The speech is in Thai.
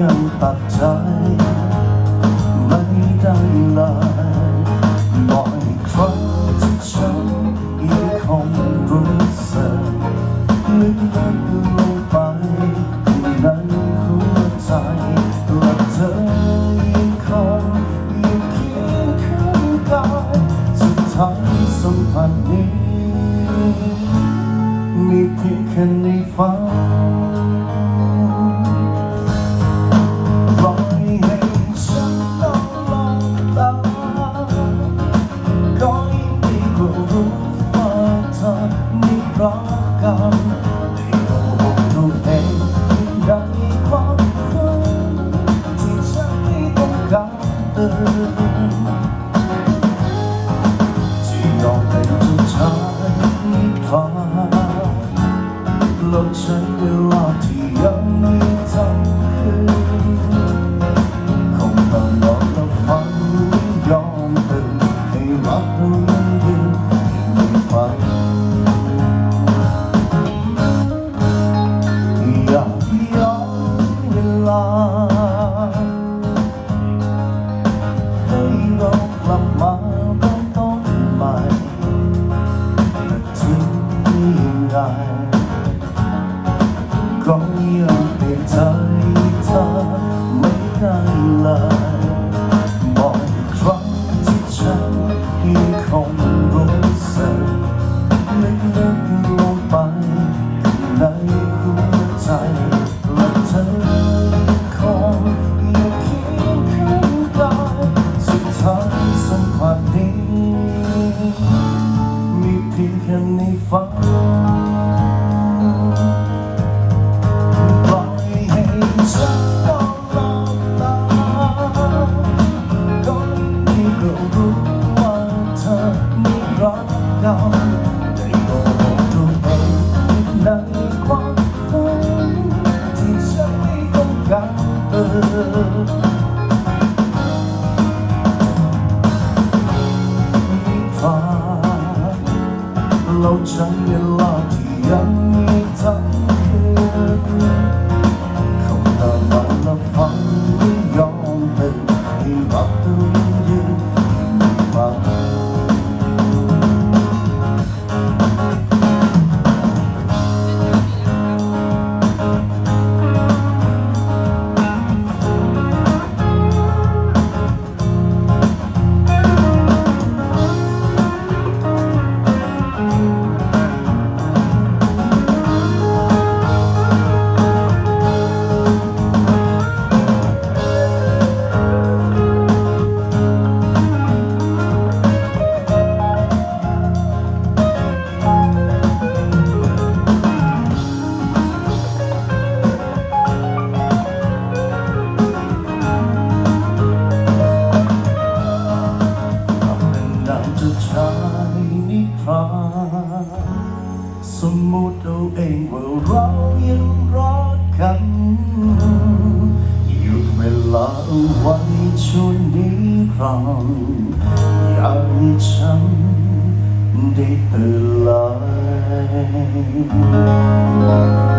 ยังปักใจ ไม่ได้เลยบ่อยครั้งที่ฉันยังคงรู้สึกลึกลึกลงไปในหัวใจและเธอยังคงยังเคียงข้างกายสุดท้ายสัมพันธ์นี้มีเพียงแค่ในฝัน Lời มมติเอาเองว่าเรายังรักกันหยุดเวลาเอาไว้ช่วงนี้ครั้งอยากให้ฉันได้ตื่นลาย